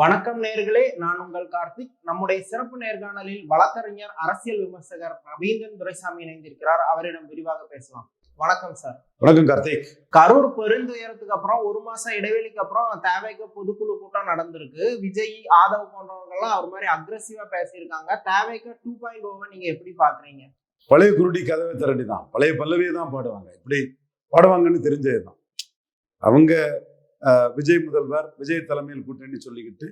வணக்கம் நேர்களே நான் உங்கள் கார்த்திக். நம்முடைய சிறப்பு நேர்காணலில் வழக்கறிஞர் அரசியல் விமர்சகர் ரவீந்திரன் துரைசாமி இணைந்திருக்கிறார். அவரிடம் விரிவாக பேசலாம். வணக்கம் சார் வணக்கம் கார்த்திக். கரூர் பெருந்துயரத்துக்கு அப்புறம் ஒரு மாசம் இடைவெளிக்கு அப்புறம் தேவைக்கு பொதுக்குழு கூட்டம் நடந்திருக்கு. விஜய் ஆதவ் போன்றவங்கலாம் அவர் மாதிரி அக்ரஸிவா பேசியிருக்காங்க. தேவைக்கு டூ பாயிண்ட் ஓவன் நீங்க எப்படி பாக்குறீங்க? பழைய குருடி கதவை திரண்டி தான் பழைய பல்லவியை தான் பாடுவாங்க. இப்படி பாடுவாங்கன்னு தெரிஞ்சது தான் அவங்க விஜய் முதல்வர் விஜய் தலைமையில் கூட்டணி சொல்லிக்கிட்டு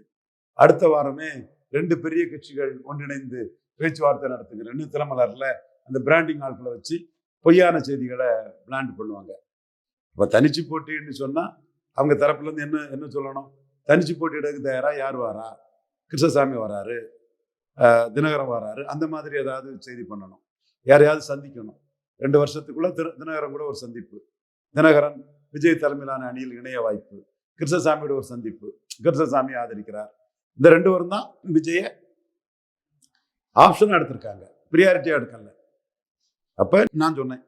அடுத்த வாரமே ரெண்டு பெரிய கட்சிகள் ஒன்றிணைந்து பேச்சுவார்த்தை நடத்துகிறேன்னு திறமலரில் அந்த பிராண்டிங் ஆட்களை வச்சு பொய்யான செய்திகளை பிளான் பண்ணுவாங்க. இப்போ தனிச்சு போட்டின்னு சொன்னால் அவங்க தரப்புலேருந்து என்ன என்ன சொல்லணும்? தனிச்சு போட்டியிடக்கு தயாரா யார் வாரா? கிருஷ்ணசாமி வராரு தினகரன் வராரு அந்த மாதிரி ஏதாவது செய்தி பண்ணணும். யாரையாவது சந்திக்கணும். ரெண்டு வருஷத்துக்குள்ளே திரு தினகரன் கூட ஒரு சந்திப்பு. தினகரன் விஜய் தலைமையிலான அணியில் இணைய வாய்ப்பு கிருஷ்ணசாமியோட ஒரு சந்திப்பு கிருஷ்ணசாமி ஆதரிக்கிறார். இந்த ரெண்டு பேரும் தான் விஜய ஆப்ஷன் எடுத்திருக்காங்க. ப்ரியாரிட்டியாக எடுக்கல. அப்ப நான் சொன்னேன்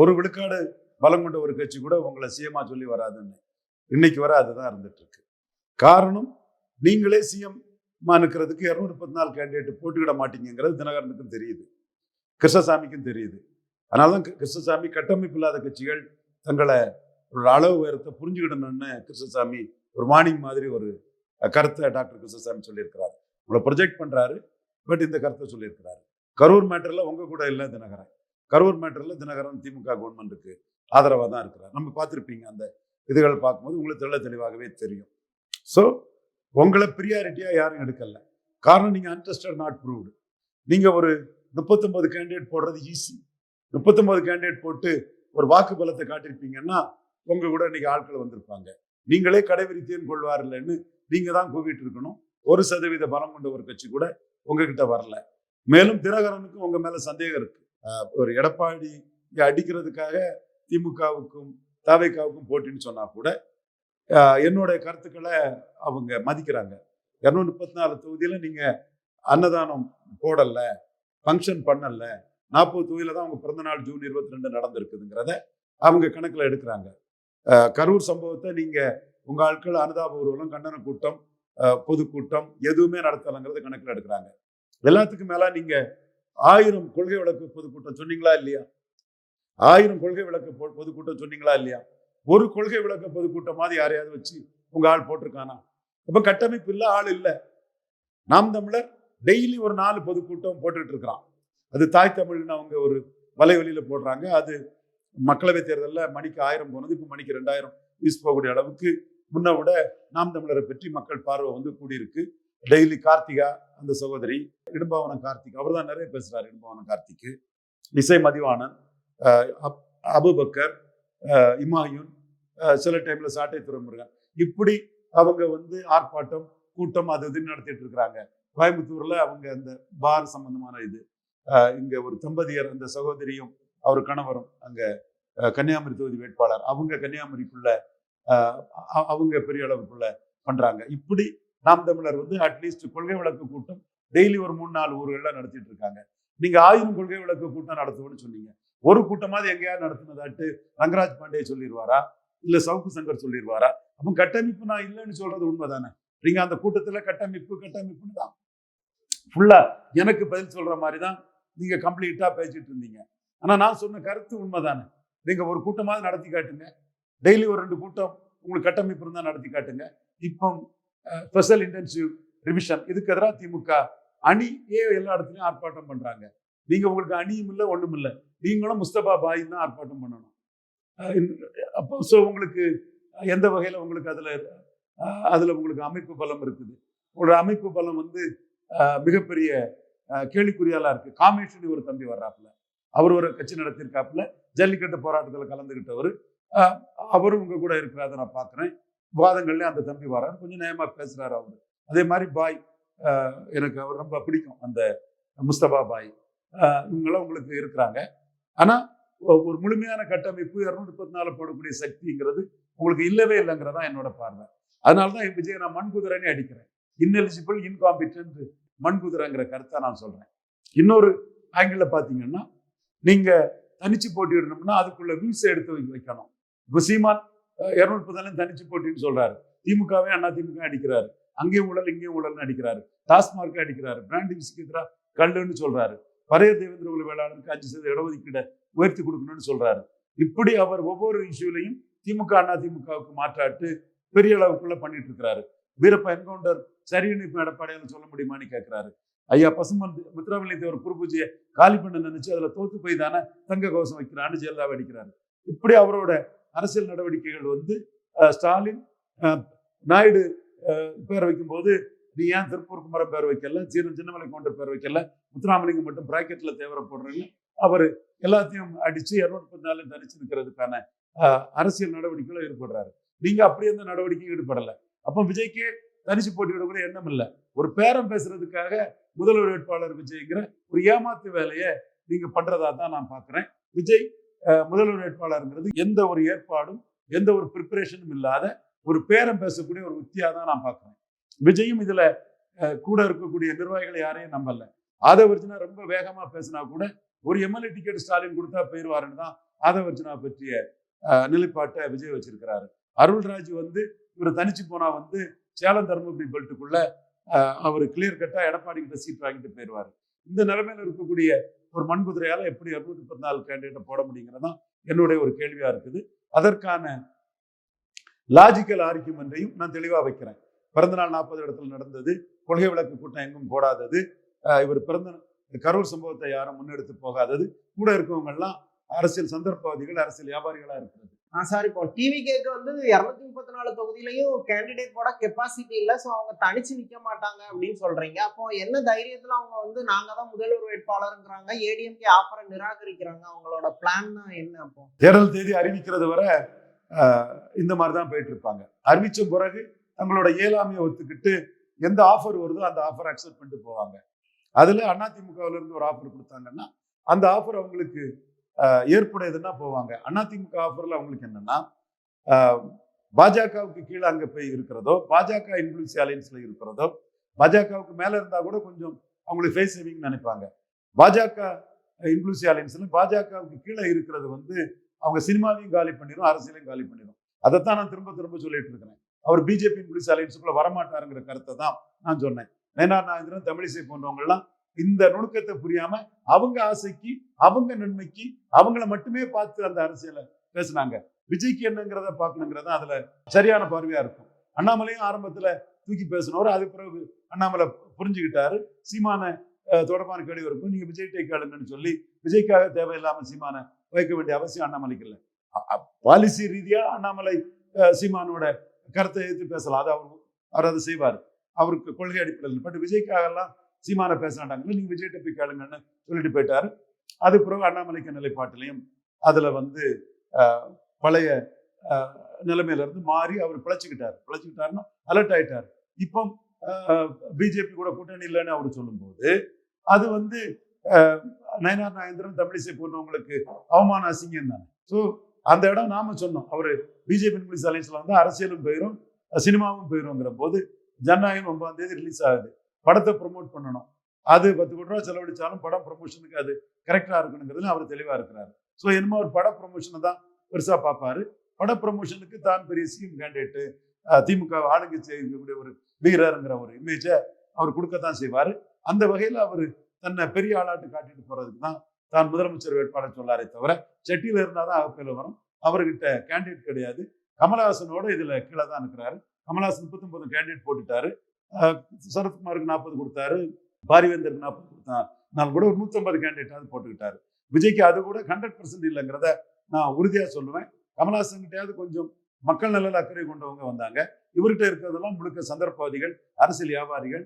ஒரு விழுக்காடு பலம் கொண்ட ஒரு கட்சி கூட உங்களை சிஎம்மா சொல்லி வராதுன்னு. இன்னைக்கு வர அதுதான் இருந்துட்டு இருக்கு காரணம் நீங்களே சிஎம் இருக்கிறதுக்கு இரநூறு முப்பத்தி நாலு கேண்டிடேட் போட்டுக்கிட மாட்டீங்கிறது தினகரனுக்கும் தெரியுது. கிருஷ்ணசாமிக்கும் தெரியுது. அதனால தான் கிருஷ்ணசாமி கட்டமைப்பு இல்லாத கட்சிகள் தங்களை அவரோட அளவு உயரத்தை புரிஞ்சுக்கிடணும்னு கிருஷ்ணசாமி ஒரு மார்னிங் மாதிரி ஒரு கருத்தை டாக்டர் கிருஷ்ணசாமி சொல்லியிருக்கிறார். உங்களை ப்ரொஜெக்ட் பண்றாரு பட் இந்த கருத்தை சொல்லியிருக்கிறாரு. கரூர் மேட்டர்ல உங்க கூட இல்லை தினகரன். கரூர் மேட்டர்ல தினகரன் திமுக கவர்மெண்ட்டுக்கு ஆதரவாக தான் இருக்கிறார். நம்ம பார்த்துருப்பீங்க அந்த இதுகள் பார்க்கும்போது உங்களுக்கு தெள்ள தெளிவாகவே தெரியும். ஸோ உங்களை ப்ரியாரிட்டியா யாரும் எடுக்கலை. காரணம் நீங்க அன்டெஸ்டட் நாட் ப்ரூவ்டு நீங்க ஒரு முப்பத்தொன்பது கேண்டிடேட் போடுறது ஈஸி முப்பத்தொம்பது கேண்டிடேட் போட்டு ஒரு வாக்கு பலத்தை காட்டியிருப்பீங்கன்னா உங்க கூட இன்னைக்கு ஆட்கள் வந்திருப்பாங்க. நீங்களே கடைபிடித்தேன் கொள்வார் இல்லைன்னு நீங்க தான் கூவிட்டு இருக்கணும் ஒரு சதவீத பலம் கொண்ட ஒரு கட்சி கூட உங்ககிட்ட வரல. மேலும் தினகரனுக்கும் உங்க மேல சந்தேகம் இருக்கு. ஒரு எடப்பாடி அடிக்கிறதுக்காக திமுகவுக்கும் தவைக்காவுக்கும் போட்டின்னு சொன்னா கூட என்னுடைய கருத்துக்களை அவங்க மதிக்கிறாங்க. இரநூத்தி முப்பத்தி நாலு தொகுதியில நீங்க அன்னதானம் போடல ஃபங்க்ஷன் பண்ணல நாற்பது தொகுதியில தான் அவங்க பிறந்த நாள் ஜூன் இருபத்தி ரெண்டு நடந்திருக்குதுங்கிறத அவங்க கணக்கில் எடுக்கிறாங்க. கரூர் சம்பவத்தை நீங்க உங்க ஆட்கள் அனுதாபூர்வலம் கண்டன கூட்டம் பொதுக்கூட்டம் எதுவுமே நடத்தலைங்கிறது கணக்கில் எடுக்கிறாங்க. எல்லாத்துக்கும் மேலே நீங்க ஆயிரம் கொள்கை விளக்கு பொதுக்கூட்டம் சொன்னீங்களா இல்லையா? ஆயிரம் கொள்கை விளக்கு பொதுக்கூட்டம் சொன்னீங்களா இல்லையா? ஒரு கொள்கை விளக்க பொதுக்கூட்டம் மாதிரி யாரையாவது வச்சு உங்க ஆள் போட்டிருக்கானா? இப்போ கட்டமைப்பு இல்ல ஆள் இல்ல. நாம் தமிழர் டெய்லி ஒரு நாலு பொதுக்கூட்டம் போட்டுட்டு இருக்கிறான் அது தாய் தமிழ்னு அவங்க ஒரு வலைவெளியில போடுறாங்க. அது மக்களவை தேர்தலில் மணிக்கு ஆயிரம் போனது இப்போ மணிக்கு ரெண்டாயிரம் யூஸ் போகக்கூடிய அளவுக்கு முன்ன விட நாம் தமிழரை பற்றி மக்கள் பார்வை வந்து கூடியிருக்கு. டெய்லி கார்த்திகா அந்த சகோதரி இடும்பாவனம் கார்த்திக் அவர் தான் நிறைய பேசுறாரு இடும்பாவனம் கார்த்திக்கு. இசை மதிவாணன் அப்- அபுபக்கர் இமாயுன் சில டைம்ல சாட்டை துறைமுருகன் இப்படி அவங்க வந்து ஆர்ப்பாட்டம் கூட்டம் அது இதுன்னு நடத்திட்டு இருக்கிறாங்க. கோயம்புத்தூர்ல அவங்க அந்த பார் சம்பந்தமான இது. இங்கே ஒரு தம்பதியர் அந்த சகோதரியும் அவர் கணவரும் அங்க கன்னியாகுமரி தொகுதி வேட்பாளர். அவங்க கன்னியாகுமரிக்குள்ள அவங்க பெரிய அளவுக்குள்ள பண்றாங்க. இப்படி நாம் தமிழர் வந்து அட்லீஸ்ட் கொள்கை விளக்கு கூட்டம் டெய்லி ஒரு மூணு நாலு ஊர்களில் நடத்திட்டு இருக்காங்க. நீங்க ஆயிரம் கொள்கை விளக்கு கூட்டம் நடத்துவோம்னு சொன்னீங்க. ஒரு கூட்டமாவது எங்கேயாவது நடத்துனதாட்டு ரங்கராஜ் பாண்டே சொல்லிடுவாரா இல்ல சவுக்கு சங்கர் சொல்லிடுவாரா அப்போ கட்டமைப்பு நான் இல்லைன்னு சொல்றது உண்மைதானே? நீங்க அந்த கூட்டத்துல கட்டமைப்பு கட்டமைப்புன்னு தான். ஃபுல்லா எனக்கு பதில் சொல்ற மாதிரி தான் நீங்க கம்ப்ளீட்டா பேசிட்டு இருந்தீங்க. ஆனா நான் சொன்ன கருத்து உண்மைதானே? நீங்கள் ஒரு கூட்டமாவது நடத்தி காட்டுங்க. டெய்லி ஒரு ரெண்டு கூட்டம் உங்களுக்கு கட்டமைப்பு இருந்தால் நடத்தி காட்டுங்க. இப்போ ஸ்பெஷல் இன்டென்சிவ் ரிவிஷன் இதுக்கு எதிராக திமுக அணி ஏ எல்லா இடத்துலயும் ஆர்ப்பாட்டம் பண்றாங்க. நீங்க உங்களுக்கு அணியும் இல்லை ஒண்ணும் இல்லை. நீங்களும் முஸ்தபா பாயும் தான் ஆர்ப்பாட்டம் பண்ணணும். அப்போ ஸோ உங்களுக்கு எந்த வகையில உங்களுக்கு அதுல அதில் அதுல உங்களுக்கு அமைப்பு பலம் இருக்குது? உங்களோட அமைப்பு பலம் வந்து மிகப்பெரிய அஹ் இருக்குது இருக்கு. காமேஷன் ஒரு தம்பி வர்றாப்புல. அவர் ஒரு கட்சி நடத்தியிருக்காப்புல ஜல்லிக்கட்டு போராட்டத்தில் கலந்துக்கிட்டவர் அவரும் உங்க கூட இருக்கிறாத நான் பார்க்குறேன் வாதங்கள்ல அந்த தம்பி வராரு. கொஞ்சம் நேயமா பேசுறாரு அவர். அதே மாதிரி பாய் அஹ் எனக்கு அவர் ரொம்ப பிடிக்கும். அந்த முஸ்தபா பாய். இவங்களாம் உங்களுக்கு இருக்கிறாங்க. ஆனா ஒரு முழுமையான கட்டமைப்பு இரநூத்தி முப்பத்தி நாலு போடக்கூடிய சக்திங்கிறது உங்களுக்கு இல்லவே இல்லைங்கிறதா என்னோட பார்வை. அதனால தான் விஜய் நான் மண்குதிரைன்னு அடிக்கிறேன். இன்எலிஜிபிள் இன்காம்பிட்டன்ட் மண்குதிரைங்கிற கருத்தை நான் சொல்கிறேன் இன்னொரு ஆங்கிளில் பார்த்தீங்கன்னா நீங்க தனிச்சு போட்டியிடணும்னா அதுக்குள்ள வியூஸ் எடுத்து வைக்கணும். இப்போ சீமான் இரநூத்தி பதினாலு தனிச்சு போட்டின்னு சொல்றாரு. திமுகவே அண்ணா திமுக அடிக்கிறாரு. அங்கேயும் ஊழல் இங்கேயும் ஊழல்னு அடிக்கிறாரு. டாஸ்மார்க் அடிக்கிறாரு. பிராண்டி விஸ்கித்ரா கல்லுன்னு சொல்றாரு. பரைய தேவேந்திர குல வேளாளருக்கு அஞ்சு சதவீத இடஒதுக்கீடை உயர்த்தி கொடுக்கணும்னு சொல்றாரு. இப்படி அவர் ஒவ்வொரு இஷ்யூலையும் திமுக அண்ணா திமுகவுக்கு மாற்றாட்டு பெரிய அளவுக்குள்ள பண்ணிட்டு இருக்கிறாரு. வீரப்ப என்கவுண்டர் சரின்னு இப்ப எடப்பாடியால சொல்ல முடியுமான்னு கேட்கிறாரு ஐயா பசுமன் முத்துராமலிங்க தேவர் குருபூஜையை காலி பண்ண நினைச்சு அதுல தோத்து போய் தானே தங்க கவசம் வைக்கிறான்னு ஜெயலலிதாவை அடிக்கிறாரு. இப்படி அவரோட அரசியல் நடவடிக்கைகள் வந்து ஸ்டாலின் நாயுடு அஹ், பேர் வைக்கும்போது நீ ஏன் திருப்பூர் குமரன் பேர் வைக்கல சீரன் சின்னமலை கவுண்டர் பேர் வைக்கல முத்துராமலிங்கம் மட்டும் பிராக்கெட்டில் தேவர போடுறேன்னு அவர் எல்லாத்தையும் அடிச்சு இரநூத்தி பத்து நாள் தனிச்சு நிற்கிறதுக்கான அஹ், அரசியல் நடவடிக்கைகளை ஈடுபடுறாரு. நீங்க அப்படி எந்த நடவடிக்கையும் ஈடுபடலை. அப்போ விஜய்க்கு தனிச்சு போட்டியிடக்கூடிய எண்ணம் இல்லை. ஒரு பேரம் பேசுறதுக்காக முதல்வர் வேட்பாளர் விஜய்ங்கிற ஒரு ஏமாத்து வேலையை நீங்க பண்றதா தான் நான் பாக்குறேன். விஜய் முதல்வர் வேட்பாளருங்கிறது எந்த ஒரு ஏற்பாடும் எந்த ஒரு ப்ரிப்பரேஷனும் இல்லாத ஒரு பேரம் பேசக்கூடிய ஒரு உத்தியாக தான் நான் பார்க்குறேன் விஜயும் இதுல கூட இருக்கக்கூடிய நிர்வாகிகளை யாரையும் நம்பல. ஆதவர்ஜனா ரொம்ப வேகமா பேசினா கூட ஒரு எம்எல்ஏ டிக்கெட் ஸ்டாலின் கொடுத்தா போயிடுவாருன்னு தான் ஆதவர்ஜனா பற்றிய நிலைப்பாட்டை விஜய் வச்சிருக்கிறாரு. அருள்ராஜ் வந்து இவர் தனிச்சு போனா வந்து சேலம் தருமபுரி பெல்ட்டுக்குள்ள அவர் கிளியர் கட்டாக எடப்பாடி கிட்ட சீட் வாங்கிட்டு போயிடுவார் இந்த நிலைமையில இருக்கக்கூடிய ஒரு மண்குதிரையால எப்படி இருநூத்தி பதினாலு கேண்டிடேட்டை போட முடியுங்கிறதான் என்னுடைய ஒரு கேள்வியா இருக்குது. அதற்கான லாஜிக்கல் ஆர்கியூமெண்ட்டையும் நான் தெளிவா வைக்கிறேன். பிறந்தநாள் நாற்பது இடத்துல நடந்தது. கொள்கை விளக்கு கூட்டம் எங்கும் போடாதது. இவர் பிறந்த கரூர் சம்பவத்தை யாரும் முன்னெடுத்து போகாதது. கூட இருக்கவங்க எல்லாம் அரசியல் சந்தர்ப்பவாதிகள் அரசியல் வியாபாரிகளாக இருக்கிறது. ஆ சார் இப்போ டிவி கேக்கு வந்து இரநூத்தி முப்பத்தி நாலு தொகுதியிலையும் கேண்டிடேட் போட கெப்பாசிட்டி இல்லை. ஸோ அவங்க தனிச்சு நிக்க மாட்டாங்க அப்படின்னு சொல்றீங்க. அப்போ என்ன தைரியத்துல அவங்க வந்து நாங்க தான் முதல்வர் வேட்பாளருங்கிறாங்க? ஏடிஎம்கே ஆஃபரை நிராகரிக்கிறாங்க. அவங்களோட பிளான் என்ன அப்போ? தேர்தல் தேதி அறிவிக்கிறது வரை இந்த மாதிரி தான் போயிட்டு இருப்பாங்க. அறிவிச்ச பிறகு தங்களோட இயலாமையை ஒத்துக்கிட்டு எந்த ஆஃபர் வருதோ அந்த ஆஃபர் அக்செப்ட் பண்ணிட்டு போவாங்க. அதுல அதிமுகவுல இருந்து ஒரு ஆஃபர் கொடுத்தாங்கன்னா அந்த ஆஃபர் அவங்களுக்கு ஏற்புடையதுன்னா போவாங்க. அதிமுக ஆஃபரில் அவங்களுக்கு என்னன்னா பாஜகவுக்கு கீழே அங்கே போய் இருக்கிறதோ பாஜக இன்க்ளூசிவ் அலையன்ஸில் இருக்கிறதோ பாஜகவுக்கு மேலே இருந்தால் கூட கொஞ்சம் அவங்களுக்கு ஃபேஸ் சேவிங் நினைப்பாங்க. பாஜக இன்க்ளூசிவ் அலையன்ஸில் பாஜகவுக்கு கீழே இருக்கிறது வந்து அவங்க சினிமாவையும் காலி பண்ணிடும் அரசியலையும் காலி பண்ணிடும் அதைத்தான் நான் திரும்ப திரும்ப சொல்லிட்டு இருக்கிறேன். அவர் பிஜேபி இன்க்ளூசிவ் அலையன்ஸுக்குள்ளே வரமாட்டாருங்கிற கருத்தை தான் நான் சொன்னேன். ஏன்னா நான் நாயந்திரன் தமிழிசை போன்றவங்கள்லாம் இந்த நுணுக்கத்தை புரியாம அவங்க ஆசைக்கு அவங்க நன்மைக்கு அவங்கள மட்டுமே பார்த்து அந்த அரசியலை பேசுனாங்க. விஜய்க்கு என்னங்கிறத பார்க்கணுங்கிறத அதுல சரியான பார்வையா இருக்கும். அண்ணாமலையும் ஆரம்பத்துல தூக்கி பேசினவர். அதுக்கு பிறகு அண்ணாமலை புரிஞ்சுக்கிட்டாரு. சீமான தொடர்பான கேள்வி இருக்கும். நீங்க விஜய் டேக் சொல்லி விஜய்க்காக தேவையில்லாம சீமான வைக்க வேண்டிய அவசியம் அண்ணாமலைக்கு இல்லை. பாலிசி ரீதியா அண்ணாமலை சீமானோட கருத்தை எதிர்த்து பேசலாம். அது அவர் அவர் அதை செய்வார். அவருக்கு கொள்கை அடிப்படையில். பட் விஜய்க்காகலாம் சீமான பேசினாட்டாங்க நீங்க விஜய்கிட்ட போய் கேளுங்கன்னு சொல்லிட்டு போயிட்டாரு. அது பிறகு அண்ணாமலைக்கு நிலைப்பாட்டிலையும் அதுல வந்து பழைய அஹ், நிலைமையில இருந்து மாறி அவர் பிழைச்சுக்கிட்டார். பிழைச்சுக்கிட்டாருன்னா அலர்ட் ஆயிட்டார். இப்போ பிஜேபி கூட கூட்டணி இல்லைன்னு அவர் சொல்லும்போது அது வந்து நயனார் நாயந்திரன் தமிழிசை போன்றவங்களுக்கு அவமான அசிங்கம் தானே. ஸோ அந்த இடம் நாம சொன்னோம். அவர் பிஜேபி இங்கிலீஷ் அலைன்ஸ்ல வந்து அரசியலும் போயிடும் சினிமாவும் போயிருங்கிற போது ஜனநாயகம் ஒன்பதாம் தேதி ரிலீஸ் ஆகுது. படத்தை ப்ரொமோட் பண்ணணும். அது பத்து கோடி ரூபா செலவழிச்சாலும் படம் ப்ரொமோஷனுக்கு அது கரெக்டாக இருக்கணுங்கிறதுல அவர் தெளிவாக இருக்கிறாரு. ஸோ என்னமோ ஒரு பட ப்ரொமோஷனை தான் பெருசாக பார்ப்பாரு. பட ப்ரொமோஷனுக்கு தான் பெரிய சிஎம் கேண்டிடேட்டு திமுக ஆளுங்கட்சி இருக்கக்கூடிய ஒரு வீரருங்கிற ஒரு இமேஜை அவர் கொடுக்கத்தான் செய்வார். அந்த வகையில் அவர் தன்னை பெரிய ஆளாட்டு காட்டிட்டு போகிறதுக்கு தான் தான் முதலமைச்சர் வேட்பாளர் சொல்லாரே தவிர செட்டியில் இருந்தால் தான் அகப்பையில் வரும். அவர்கிட்ட கேண்டிடேட் கிடையாது. கமலஹாசனோட இதில் கீழே தான் இருக்கிறாரு. கமலஹாசன் முப்பத்தொன்பது கேண்டிடேட் போட்டுட்டாரு. சரத்குமாருக்கு நாற்பது கொடுத்தாரு பாரிவேந்தருக்கு நாற்பது கொடுத்தா நான் கூட ஒரு நூற்றம்பது கேண்டிடேட்டாவது போட்டுக்கிட்டாரு. விஜய்க்கு அது கூட ஹண்ட்ரட் பர்சன்ட் இல்லைங்கிறத நான் உறுதியாக சொல்லுவேன். கமலாசன்கிட்டயாவது கொஞ்சம் மக்கள் நலன் அக்கறை கொண்டவங்க வந்தாங்க. இவர்கிட்ட இருக்கிறதெல்லாம் முழுக்க சந்தர்ப்பவாதிகள் அரசியல் வியாபாரிகள்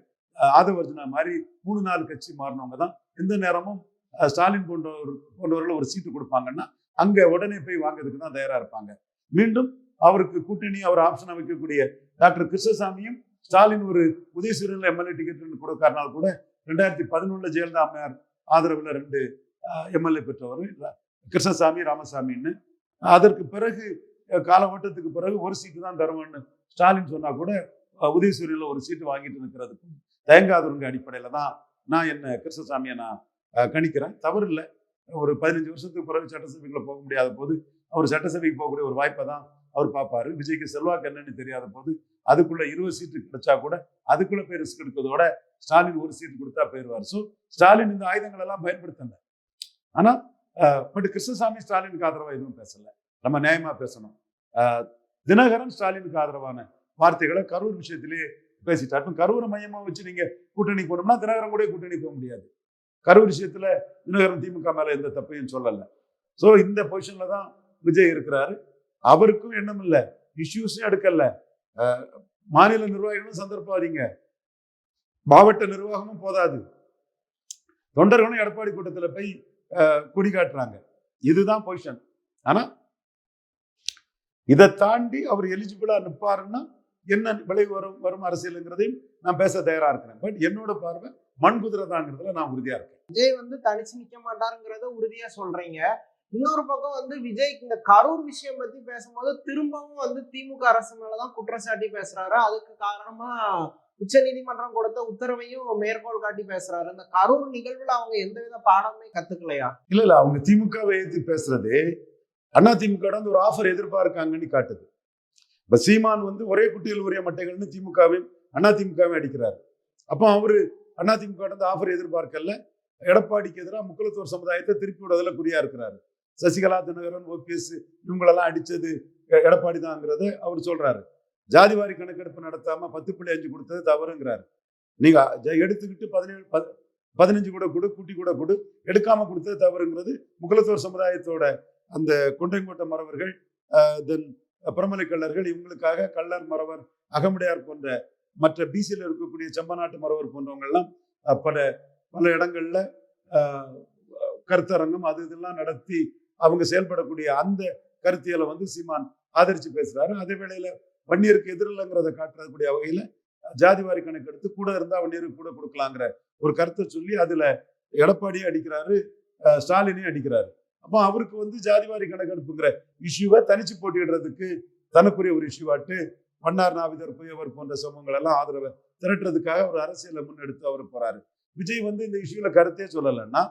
ஆதவர்ஜனா மாதிரி மூணு நாலு கட்சி மாறினவங்க தான். எந்த நேரமும் ஸ்டாலின் போன்றவர் போன்றவர்கள் ஒரு சீட்டு கொடுப்பாங்கன்னா அங்கே உடனே போய் வாங்குறதுக்கு தான் தயாராக இருப்பாங்க. மீண்டும் அவருக்கு கூட்டணி அவர் ஆப்ஷன் வைக்கக்கூடிய டாக்டர் கிருஷ்ணசாமியும் ஸ்டாலின் ஒரு உதயசூரியன்ல எம்எல்ஏ டிக்கெட் கொடுக்காரனால் கூட ரெண்டாயிரத்தி பதினொன்றில் ஜெயலலிதா அம்மையார் ஆதரவில் ரெண்டு எம்எல்ஏ பெற்றவர் கிருஷ்ணசாமி ராமசாமின்னு. அதற்கு பிறகு காலகட்டத்துக்கு பிறகு ஒரு சீட்டு தான் தருவேன்னு ஸ்டாலின் சொன்னால் கூட அஹ், ஒரு சீட்டு வாங்கிட்டு இருக்கிறதுக்கும் தயங்காதவங்க அடிப்படையில் தான் நான் என்ன கிருஷ்ணசாமியை நான் கணிக்கிறேன். தவறு இல்லை. ஒரு பதினஞ்சு வருஷத்துக்கு பிறகு சட்டசபைக்குள்ள போக முடியாத போது அவர் சட்டசபைக்கு போகக்கூடிய ஒரு வாய்ப்பை தான் அவர் பார்ப்பாரு. விஜய்க்கு செல்வாக்கு என்னன்னு தெரியாத போது அதுக்குள்ள இருபது சீட்டு கிடைச்சா கூட அதுக்குள்ள போய் ரிஸ்க் எடுக்கிறதோட ஸ்டாலின் ஒரு சீட்டு கொடுத்தா போயிடுவார் ஸோ ஸ்டாலின் இந்த ஆயுதங்கள் எல்லாம் பயன்படுத்தல. ஆனா பட் கிருஷ்ணசாமி ஸ்டாலினுக்கு ஆதரவா எதுவும் பேசல. நம்ம நியாயமா பேசணும். தினகரன் ஸ்டாலினுக்கு ஆதரவான வார்த்தைகளை கரூர் விஷயத்திலேயே பேசிட்டார். இப்ப கரூரை மையமா வச்சு நீங்க கூட்டணி போனோம்னா தினகரன் கூட கூட்டணி போக முடியாது. கரூர் விஷயத்துல தினகரன் திமுக மேல எந்த தப்பையும் சொல்லல. ஸோ இந்த பொசிஷன்ல தான் விஜய் இருக்கிறாரு. அவருக்கும் எண்ணம் இல்லை. இஷ்யூஸும் எடுக்கல. மாநில நிர்வாகிகளும் சந்தர்ப்பவாதிங்க மாவட்ட நிர்வாகமும் போதாது. தொண்டர்களும் எடப்பாடி கூட்டத்தில் போய் அஹ், காட்டுறாங்க. இதுதான் பொசிஷன் ஆனா இதை தாண்டி அவர் எலிஜிபிளா நிற்பாருன்னா என்ன விளைவு வரும் வரும் அரசியலுங்கிறதையும் நான் பேச தயாரா இருக்கிறேன். பட் என்னோட பார்வை மண் குதிரை தாங்கிறதுல நான் உறுதியா இருக்கேன். விஜய் வந்து தனிச்சு நிக்க மாட்டாருங்கிறத உறுதியா சொல்றீங்க. இன்னொரு பக்கம் வந்து விஜய் இந்த கரூர் விஷயம் பத்தி பேசும்போது திரும்பவும் வந்து திமுக அரசு மேலதான் குற்றச்சாட்டி பேசுறாரு. அதுக்கு காரணமா உச்ச நீதிமன்றம் கொடுத்த உத்தரவையும் மேற்கோள் காட்டி பேசுறாரு. இந்த கரூர் நிகழ்வுல அவங்க எந்தவித பாடமே கத்துக்கலையா? இல்ல இல்ல. அவங்க திமுகவை ஏற்றி பேசுறது அண்ணா திமுக வந்து ஒரு ஆஃபர் எதிர்பார்க்காங்கன்னு காட்டுது. இப்ப சீமான் வந்து ஒரே குட்டியில் உரிய மட்டைகள்னு திமுகவையும் அண்ணா திமுகவையும் அடிக்கிறார். அப்போ அவரு அண்ணா திமுக வந்து ஆஃபர் எதிர்பார்க்கல. எடப்பாடிக்கு எதிராக முக்குலத்தோர் சமுதாயத்தை திருப்பி விடுறதுல குறியா இருக்கிறாரு. சசிகலா தினகரன் ஓபிஎஸ் இவங்களெல்லாம் அடிச்சது எடப்பாடி தாங்கிறத அவர் சொல்றாரு. ஜாதிவாரி கணக்கெடுப்பு நடத்தாம பத்து புள்ளி அஞ்சு கொடுத்தது தவறுங்கிறாரு. நீங்க எடுத்துக்கிட்டு பதினேழு பதினஞ்சு கூட கொடு கூட்டி கூட கொடு எடுக்காமல் கொடுத்தது தவறுங்கிறது முகலத்தோர் சமுதாயத்தோட அந்த கொண்டைங்கோட்டை மறவர்கள் தென் பிரமலை கள்ளர்கள் இவங்களுக்காக கள்ளர் மறவர் அகமுடையார் போன்ற மற்ற பிசியில் இருக்கக்கூடிய செம்பநாட்டு மறவர் போன்றவங்கள்லாம் பல பல இடங்கள்ல கருத்தரங்கம் அது இதெல்லாம் நடத்தி அவங்க செயல்படக்கூடிய அந்த கருத்தியலை வந்து சீமான் ஆதரிச்சு பேசுறாரு. அதே வேளையில வன்னியருக்கு எதிரில்லைங்கிறத காட்டுறதுக்கூடிய வகையில ஜாதிவாரி கணக்கெடுத்து கூட இருந்தா வன்னியருக்கு கூட கொடுக்கலாங்கிற ஒரு கருத்தை சொல்லி அதுல எடப்பாடியும் அடிக்கிறாரு ஸ்டாலினையும் அடிக்கிறாரு. அப்போ அவருக்கு வந்து ஜாதிவாரி கணக்கெடுப்புங்கிற இஷ்யூவை தனிச்சு போட்டிடுறதுக்கு தனக்குரிய ஒரு இஷ்யூவாட்டு மன்னார் நாவிதர் புயவர் போன்ற சமூகங்கள் எல்லாம் ஆதரவை திரட்டுறதுக்காக ஒரு அரசியலை முன்னெடுத்து அவர் போறாரு. விஜய் வந்து இந்த இஷ்யூல கருத்தே சொல்லலைன்னா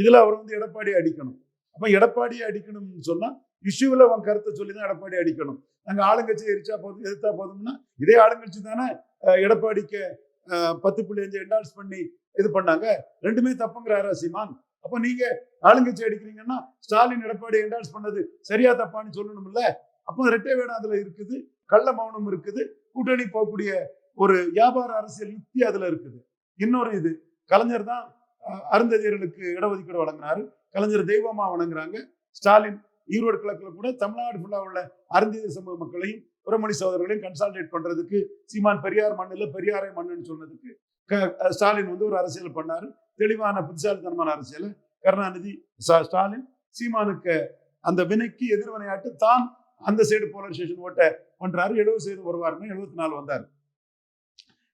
இதுல அவர் வந்து எடப்பாடி அடிக்கணும். அப்போ எடப்பாடியை அடிக்கணும்னு சொன்னால் இஷ்யூவில் அவன் கருத்தை சொல்லி தான் எடப்பாடி அடிக்கணும். நாங்கள் ஆளுங்கட்சி எரிச்சா போதும் எதிர்த்தா போதும்னா இதே ஆளுங்கட்சி தானே எடப்பாடிக்கு பத்து புள்ளி அஞ்சு என்டால்ஸ் பண்ணி இது பண்ணாங்க. ரெண்டுமே தப்புங்கிறாரா சீமான்? அப்போ நீங்க ஆளுங்கட்சி அடிக்கிறீங்கன்னா ஸ்டாலின் எடப்பாடி என்டால்ஸ் பண்ணது சரியா தப்பான்னு சொல்லணும்ல? அப்போ ரெட்டை வேடம் அதுல இருக்குது கள்ள மௌனம் இருக்குது கூட்டணி போகக்கூடிய ஒரு வியாபார அரசியல் யுக்தி அதுல இருக்குது. இன்னொரு இது கலைஞர் தான் அருந்ததியர்களுக்கு இடஒதுக்கீடு வழங்கினாரு. கலைஞர் தெய்வமா வணங்குறாங்க. ஸ்டாலின் ஈரோடு கிழக்குல கூட தமிழ்நாடு ஃபுல்லா உள்ள அருந்ததிய சமூக மக்களையும் புறமொழி சகோதரர்களையும் கன்சால்டேட் பண்றதுக்கு சீமான் பெரியார் மண்ணில் பெரியாரை மண்ணுன்னு சொன்னதுக்கு க- ஸ்டாலின் வந்து ஒரு அரசியல் பண்ணாரு. தெளிவான புத்திசாலித்தனமான அரசியல். கருணாநிதி ஸ்டாலின் சீமானுக்கு அந்த வினைக்கு எதிர்வினையாட்டு தான் அந்த சைடு போலரைசேஷன் ஓட்ட பண்றாரு. எழுபது சைடு வருவாருன்னு எழுபத்தி நாலு வந்தாரு.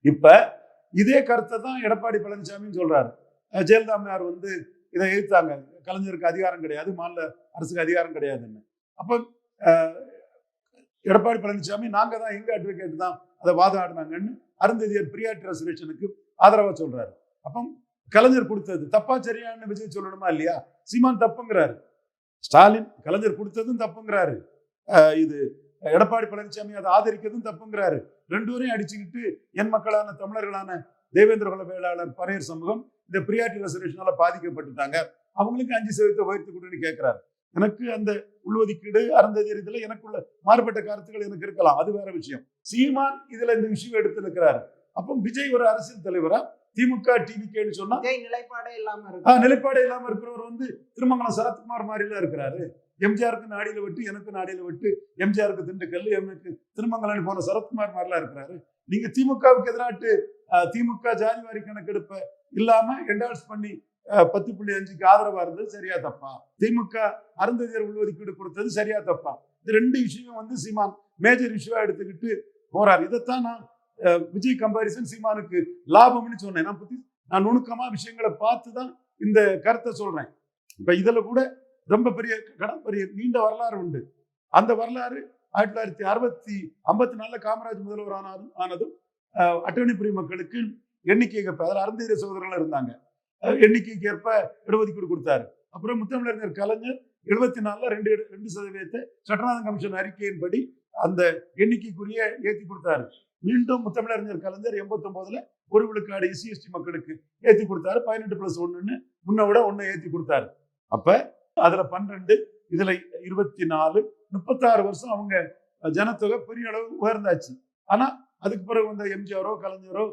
இப்ப இதே கருத்தை தான் எடப்பாடி பழனிசாமின்னு சொல்றாரு. ஜெயலலிதா அம்மையார் வந்து இதை எதிர்த்தாங்க. கலைஞருக்கு அதிகாரம் கிடையாது மாநில அரசுக்கு அதிகாரம் கிடையாதுன்னு. அப்போ எடப்பாடி பழனிசாமி நாங்க தான் எங்க அட்வொகேட் தான் அதை வாதாடினாங்கன்னு அருந்ததியர் பிரியாட்டி ரெசர்வேஷனுக்கு ஆதரவாக சொல்றாரு. அப்போ கலைஞர் கொடுத்தது தப்பா சரியான்னு விஜய் சொல்லணுமா இல்லையா? சீமான் தப்புங்கிறாரு. ஸ்டாலின் கலைஞர் கொடுத்ததும் தப்புங்கிறாரு. இது எடப்பாடி பழனிசாமி அதை ஆதரிக்கிறதும் தப்புங்கிறாரு. ரெண்டு பேரையும் அடிச்சுக்கிட்டு என் மக்களான தமிழர்களான தேவேந்திர குல வேளாளர் பறையர் சமூகம் இந்த பிரியாட்டி ரெசர்வேஷனால பாதிக்கப்பட்டுட்டாங்க. அவங்களுக்கு அஞ்சு சதவீதத்தை உயர்த்தி கொடுன்னு கேட்கிறாரு எனக்கு அந்த உள்ஒதுக்கீடு அறந்ததியர் இதுல எனக்குள்ள மாறுபட்ட கருத்துக்கள் எனக்கு இருக்கலாம். அது வேற விஷயம். சீமான் இதுல இந்த விஷயம் எடுத்து நிற்கிறாரு அப்போ விஜய் ஒரு அரசியல் தலைவரா? திமுக டிவிகேன்னு சொன்னா? நிலைப்பாடே இல்லாம இருக்கு நிலைப்பாடு இல்லாம இருக்கிறவர் வந்து திருமங்கலம் சரத்குமார் மாதிரிலாம் இருக்கிறாரு. எம்ஜிஆருக்கு நாடியில விட்டு எனக்கு நாடியில விட்டு. எம்ஜிஆருக்கு திண்டுக்கல் எனக்கு திருமங்கலம் போன சரத்குமார் மாதிரிலாம் இருக்கிறாரு. நீங்க திமுகவுக்கு எதிராட்டு திமுக ஜாதிவாரி கணக்கெடுப்பை இல்லாம என்டால்ஸ் பண்ணி பத்து புள்ளி அஞ்சுக்கு ஆதரவா இருந்தது சரியா தப்பா? திமுக அருந்ததியர் உள்ஒதுக்கீடு கொடுத்தது சரியா தப்பா? இது ரெண்டு இஷ்யூவும் வந்து சீமான் மேஜர் இஷ்யூவா எடுத்துக்கிட்டு போறார். இதைத்தான் நான் விஜய் கம்பாரிசன் சீமானுக்கு லாபம்னு சொன்னேன். நான் பத்தி நான் நுணுக்கமா விஷயங்களை பார்த்து தான் இந்த கருத்தை சொல்றேன். இப்ப இதுல கூட ரொம்ப பெரிய கடன் பெரிய நீண்ட வரலாறு உண்டு. அந்த வரலாறு ஆயிரத்தி தொள்ளாயிரத்தி அறுபத்தி ஐம்பத்தி நாலுல காமராஜ் முதல்வர் ஆனாரும் ஆனதும் அட்டவணை பிரிவு மக்களுக்கு எண்ணிக்கைக்கு அதில் அறந்தீர சகோதரர்கள் இருந்தாங்க. எண்ணிக்கைக்கு ஏற்ப இடஒதுக்கீடு கொடுத்தாரு. அப்புறம் முத்தமிழறிஞர் கலைஞர் எழுபத்தி நாலில் ரெண்டு ரெண்டு சதவீதத்தை சட்டநாதன் கமிஷன் அறிக்கையின்படி அந்த எண்ணிக்கைக்குரிய ஏற்றி கொடுத்தாரு. மீண்டும் முத்தமிழறிஞர் கலைஞர் எண்பத்தொம்போதில் ஒரு விழுக்காடு எஸ்சி எஸ்டி மக்களுக்கு ஏற்றி கொடுத்தாரு. பதினெட்டு ப்ளஸ் ஒன்றுன்னு முன்ன விட ஒன்று ஏற்றி கொடுத்தாரு. அப்போ அதில் பன்னெண்டு இதில் இருபத்தி நாலு முப்பத்தாறு வருஷம் அவங்க ஜனத்தொகை பெரிய அளவு உயர்ந்தாச்சு. ஆனால் அதுக்கு பிறகு வந்த எம்ஜிஆரோ கலைஞரோ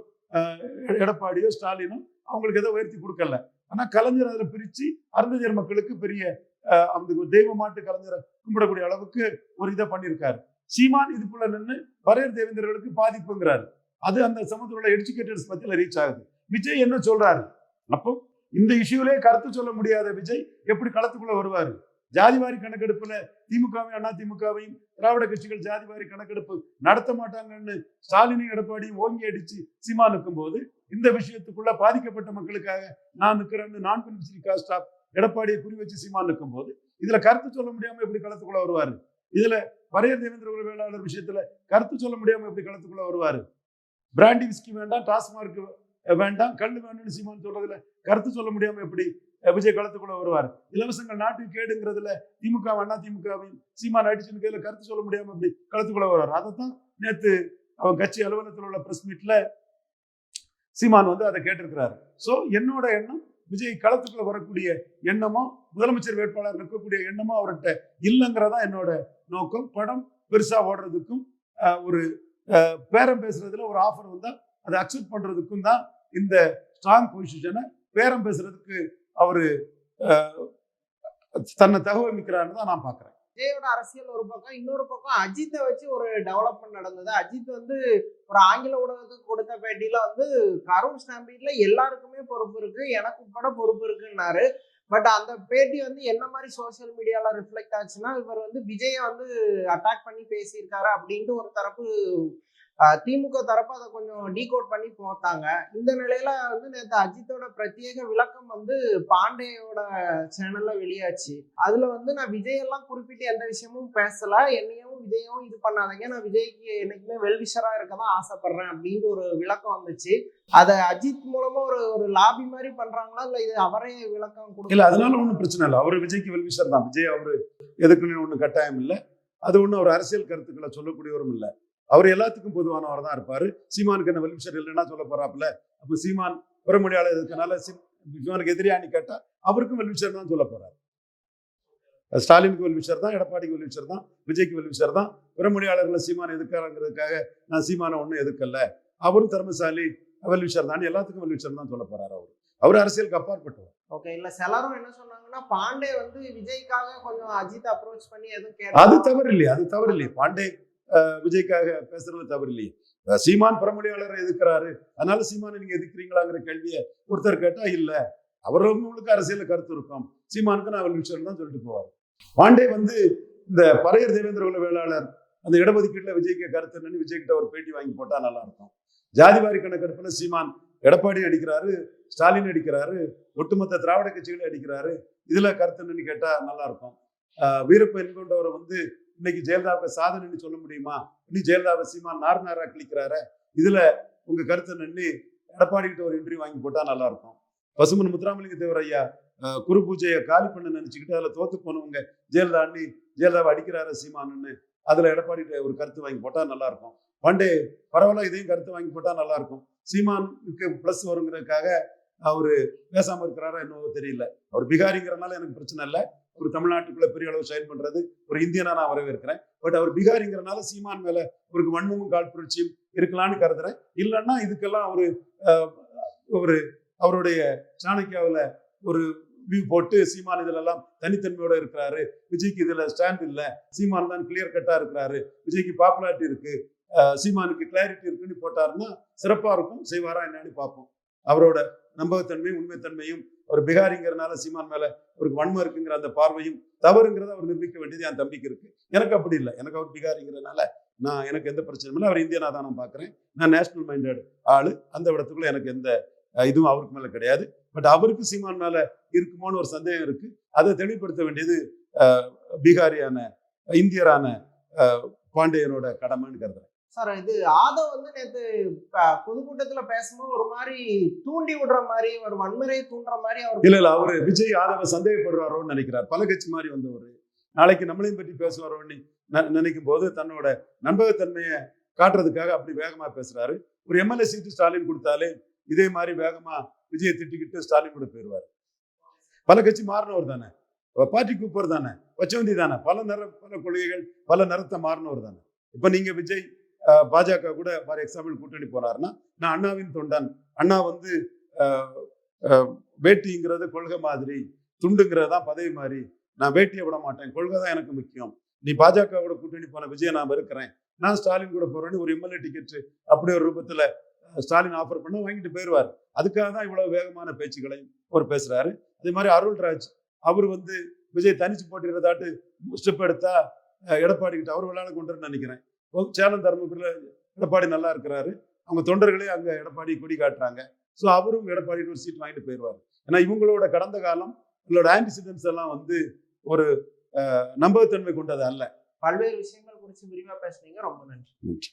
எடப்பாடியோ ஸ்டாலினோ அவங்களுக்கு எதோ உயர்த்தி கொடுக்கல. ஆனால் கலைஞர் அதில் பிரித்து அருந்ததியர் மக்களுக்கு பெரிய அஹ், தெய்வ தெய்வமாட்டு கலைஞரை கும்பிடக்கூடிய அளவுக்கு ஒரு இதை பண்ணியிருக்காரு. சீமான் இதுக்குள்ள நின்று வரையர் தேவேந்திரர்களுக்கு பாதிப்புங்கிறாரு. அது அந்த சமூகத்தில் எஜுகேட்டர்ஸ் மத்தியில் ரீச் ஆகுது. விஜய் என்ன சொல்றாரு? அப்போ இந்த இஷ்யூலே கருத்து சொல்ல முடியாத விஜய் எப்படி களத்துக்குள்ள வருவாரு? ஜாதிவாரி கணக்கெடுப்புல திமுகவையும் அண்ணா திமுகவையும் திராவிட கட்சிகள் ஜாதிவாரி கணக்கெடுப்பு நடத்த மாட்டாங்கன்னு ஸ்டாலினையும் எடப்பாடியும் ஓங்கி அடிச்சு சீமா நிற்கும் போது இந்த விஷயத்துக்குள்ள பாதிக்கப்பட்ட மக்களுக்காக நான் நிற்கிறேன்னு நான் பெனிஃபிஷரி காஸ்ட் ஆஃப் எடப்பாடியை குறி வச்சு சீமா நிற்கும் போது இதுல கருத்து சொல்ல முடியாம எப்படி களத்துக்குள்ள வருவாரு? இதுல பரையர் தேவேந்திர குல விஷயத்துல கருத்து சொல்ல முடியாம எப்படி களத்துக்குள்ள வருவாரு? பிராண்டி விஸ்கி வேண்டாம் டாஸ்மார்க் வேண்டாம் கல் வேணும்னு சீமான் சொல்றதுல கருத்து சொல்ல முடியாம எப்படி விஜய் களத்துக்குள்ள வருவார். இலவசங்கள் நாட்டுக்கு கேடுங்கிறதுல திமுக அண்ணா திமுகவையும் சீமான் அடிச்சுன்னு கையில கருத்து சொல்ல முடியாம அப்படி களத்துக்குள்ள வருவார். அதைத்தான் நேத்து அவன் கட்சி அலுவலகத்தில் உள்ள பிரஸ் மீட்ல சீமான் வந்து அதை கேட்டிருக்கிறாரு. சோ என்னோட எண்ணம் விஜய் களத்துக்குள்ள வரக்கூடிய எண்ணமோ முதலமைச்சர் வேட்பாளர் நிற்கக்கூடிய எண்ணமோ அவர்கிட்ட இல்லைங்கிறதா என்னோட நோக்கம். படம் பெருசா ஓடுறதுக்கும் ஒரு பேரம் பேசுறதுல ஒரு ஆஃபர் வந்தா அதை அக்செப்ட் பண்றதுக்கும் தான் இந்த ஸ்ட்ராங் பொசிஷனை பேரம் பேசுறதுக்கு அவர் தன்னை தகவமிக்கிறான்னு தான் நான் பார்க்குறேன் விஜயோட அரசியல் ஒரு பக்கம் இன்னொரு பக்கம் அஜித்தை வச்சு ஒரு டெவலப்மெண்ட் நடந்தது. அஜித் வந்து ஒரு ஆங்கில ஊடகத்துக்கு கொடுத்த பேட்டியில வந்து கரூர் ஸ்டாம்பீட்ல எல்லாருக்குமே பொறுப்பு இருக்கு எனக்கு உட்பட பொறுப்பு இருக்குன்னாரு. பட் அந்த பேட்டி வந்து என்ன மாதிரி சோஷியல் மீடியால ரிஃப்ளெக்ட் ஆச்சுன்னா இவர் வந்து விஜயை வந்து அட்டாக் பண்ணி பேசியிருக்காரு அப்படின்ட்டு ஒரு தரப்பு திமுக தரப்பு அதை கொஞ்சம் டீகோட் பண்ணி போட்டாங்க. இந்த நிலையில வந்து நேற்று அஜித்தோட பிரத்யேக விளக்கம் வந்து பாண்டேயோட சேனல்ல வெளியாச்சு. அதுல வந்து நான் விஜயெல்லாம் குறிப்பிட்டு எந்த விஷயமும் பேசல. என்னையும் விஜயும் இது பண்ணாதீங்க. நான் விஜய்க்கு என்னைக்குமே வெல்விஷரா இருக்க தான் ஆசைப்படுறேன் அப்படின்ட்டு ஒரு விளக்கம் வந்துச்சு. அதை அஜித் மூலமா ஒரு ஒரு லாபி மாதிரி பண்றாங்களா? இல்ல இது அவரே விளக்கம் இல்ல அதனால ஒன்றும் பிரச்சனை இல்லை. அவர் விஜய்க்கு வெல்விஷர் தான். விஜய் அவரு எதுக்குன்னு ஒன்றும் கட்டாயம் இல்லை. அது ஒன்றும் அவர் அரசியல் கருத்துக்களை சொல்லக்கூடியவரும் இல்லை. அவர் எல்லாத்துக்கும் பொதுவானவர் தான் இருப்பாரு. சீமானுக்கு என்ன வெல்விஷர் இல்லைன்னா சொல்ல போறாப்புல. அப்போ சீமான் பிறமொழியாளர் இருக்கனால சீமானுக்கு எதிரியானி கேட்டா அவருக்கும் வெல்விஷர் தான் சொல்ல போறாரு. ஸ்டாலினுக்கு வெல்விஷர் தான் எடப்பாடிக்கு வெல்விஷர் தான் விஜய்க்கு வெல்விஷர் தான். பிறமொழியாளர்களை சீமான் எதுக்காரங்கிறதுக்காக நான் சீமானை ஒன்றும் எதுக்கல்ல அவரும் திறமசாலி வெல்விஷர் தான் எல்லாத்துக்கும் வெல்விஷர் தான் சொல்ல போறாரு அவர். அவர் அரசியலுக்கு அப்பாற்பட்டவர். ஓகே இல்ல சிலரும் என்ன சொன்னாங்கன்னா பாண்டே வந்து விஜய்க்காக கொஞ்சம் அஜித் அப்ரோச் பண்ணி எதுவும் அது தவறு இல்லையே அது தவறு இல்லையே பாண்டே விஜய்க்காக பேசுறது தவறு இல்லையே சீமான் பரமொழியாளர் எதுக்குறாரு? அதனால சீமானை நீங்க எதுக்குறீங்களாங்கிற கேள்வியை ஒருத்தர் கேட்டா இல்ல. அவரவங்களுக்கு அரசியல கருத்து இருக்கும். சீமானுக்கு நான் விஷயம் தான் சொல்லிட்டு போவார். பாண்டே வந்து இந்த பறையர் தேவேந்திர குல வேளாளர் அந்த இடஒதுக்கீட்டுல விஜய்க்கு கருத்து என்னன்னு விஜய் ஒரு பேட்டி வாங்கி போட்டா நல்லா இருக்கும் ஜாதிவாரி கணக்கெடுப்புல சீமான் எடப்பாடி அடிக்கிறாரு ஸ்டாலின் அடிக்கிறாரு ஒட்டுமொத்த திராவிட கட்சிகளை அடிக்கிறாரு. இதுல கருத்து என்னன்னு கேட்டா நல்லா இருக்கும் வீரப்ப என்கொண்டவரை வந்து இன்னைக்கு ஜெயலலிதாவுக்கு சாதனைன்னு சொல்ல முடியுமா? இன்னும் ஜெயலலிதாவை சீமா நார் நாரா கிளிக்கிறாரு இதுல உங்க கருத்தை நின்று எடப்பாடி கிட்ட ஒரு இன்டர்வியூ வாங்கி போட்டா நல்லா இருக்கும் பசுமன் முத்துராமலிங்க தேவர் ஐயா குரு பூஜையை காலி பண்ண நினைச்சுக்கிட்டு அதுல தோத்து போனவங்க ஜெயலலிதா அண்ணி ஜெயலலிதாவை அடிக்கிறாரு சீமானுன்னு அதுல எடப்பாடி கிட்ட ஒரு கருத்து வாங்கி போட்டா நல்லா இருக்கும் பண்டே பரவாயில்ல இதையும் கருத்து வாங்கி போட்டா நல்லா இருக்கும் சீமானுக்கு பிளஸ் வருங்கிறதுக்காக அவரு பேசாம இருக்கிறாரா என்னவோ தெரியல. அவர் பிகாரிங்கிறனால எனக்கு பிரச்சனை இல்லை. ஒரு தமிழ்நாட்டுக்குள்ள பெரிய அளவு ஷைன் பண்றது ஒரு இந்தியனா நான் வரவேற்கிறேன். பட் அவர் பிகாரிங்கிறனால சீமான் மேல அவருக்கு வன்மமும் காழ்ப்புணர்ச்சியும் இருக்கலாம்னு கருதுறேன். இல்லைன்னா இதுக்கெல்லாம் ஒரு ஒரு அவருடைய சாணக்கியாவில் ஒரு வியூ போட்டு சீமான் இதுல எல்லாம் தனித்தன்மையோட இருக்கிறாரு. விஜய்க்கு இதுல ஸ்டாண்ட் இல்ல. சீமான் தான் கிளியர் கட்டா இருக்கிறாரு. விஜய்க்கு பாப்புலாரிட்டி இருக்கு. ஆஹ், சீமானுக்கு கிளாரிட்டி இருக்குன்னு போட்டாருன்னா சிறப்பா இருக்கும். செய்வாரா என்னன்னு பார்ப்போம். அவரோட நம்பகத்தன்மையும் உண்மைத்தன்மையும் ஒரு பிகாரிங்கிறனால சீமான் மேல அவருக்கு வன்மம் இருக்குங்கிற அந்த பார்வையும் தவறுங்கிறத அவர் நிரூபிக்க வேண்டியது என் தம்பிக்கு இருக்கு. எனக்கு அப்படி இல்லை. எனக்கு அவர் பிகாரிங்கிறனால நான் எனக்கு எந்த பிரச்சனையும் இல்லை. அவர் இந்தியனா தான் நான் பார்க்குறேன் நான் நேஷனல் மைண்டட் ஆளு. அந்த இடத்துக்குள்ள எனக்கு எந்த இதுவும் அவருக்கு மேல கிடையாது. பட் அவருக்கு சீமான் மேல இருக்குமோன்னு ஒரு சந்தேகம் இருக்கு. அதை தெளிவுபடுத்த வேண்டியது பீகாரியான இந்தியரான பாண்டியனோட கடமைன்னு கருதுறேன். சார் இது ஆதவ் வந்து நேத்து பொதுக்கூட்டத்துல பேசும்போது ஒரு மாதிரி தூண்டி விடுற மாதிரி ஒரு வன்முறையை தூண்டுற மாதிரி அவர் இல்ல இல்ல அவரு விஜய் ஆதவ சந்தேகப்படுறாரோன்னு நினைக்கிறார். பல கட்சி மாதிரி வந்தவர். நாளைக்கு நம்மளையும் பற்றி பேசுவாரோன்னு நினைக்கும் போது தன்னோட நம்பகத்தன்மையை காட்டுறதுக்காக அப்படி வேகமா பேசுறாரு. ஒரு எம்எல்ஏ சீட்டு ஸ்டாலின் கொடுத்தாலே இதே மாதிரி வேகமா விஜயை திட்டிக்கிட்டு ஸ்டாலின் கூட போயிடுவார் பல கட்சி மாறினவர் தானே. பார்ட்டி கூப்பர் தானே. பச்சவந்தி தானே. பல நிற பல கொள்கைகள் பல நிறத்தை மாறினவர் தானே. இப்ப நீங்க விஜய் பாஜக கூட ஃபார் எக்ஸாம்பிள் கூட்டணி போனார்னா நான் அண்ணாவின் தொண்டன். அண்ணா வந்து வேட்டிங்கிறது கொள்கை மாதிரி துண்டுங்கிறது தான் பதவி மாதிரி. நான் வேட்டியை விட மாட்டேன். கொள்கை தான் எனக்கு முக்கியம். நீ பாஜகவோட கூட்டணி போன விஜய நான் இருக்கிறேன் நான் ஸ்டாலின் கூட போறேன்னு ஒரு எம்எல்ஏ டிக்கெட் அப்படி ஒரு ரூபத்துல ஸ்டாலின் ஆஃபர் பண்ண வாங்கிட்டு போயிடுவார் அதுக்காக தான் இவ்வளவு வேகமான பேச்சுக்களையும் அவர் பேசுறாரு. அதே மாதிரி அருள்ராஜ் அவர் வந்து விஜய் தனிச்சு போட்டிருந்தாட்டு ஸ்டெப் எடுத்தா எடப்பாடி கிட்ட அவர் விளையாட கொண்டு நினைக்கிறேன். சேலம் தருமபுரியில எடப்பாடி நல்லா இருக்கிறாரு. அவங்க தொண்டர்களே அங்க எடப்பாடி கொடி காட்டுறாங்க. ஸோ அவரும் எடப்பாடி ஒரு சீட் வாங்கிட்டு போயிடுவார் ஏன்னா இவங்களோட கடந்த காலம் இவங்களோட ஆன்டிசிடென்ட்ஸ் எல்லாம் வந்து ஒரு நம்பகத்தன்மை கொண்டது அல்ல. பல்வேறு விஷயங்கள் குறித்து விரிவா பேசுனீங்க. ரொம்ப நன்றி. நன்றி.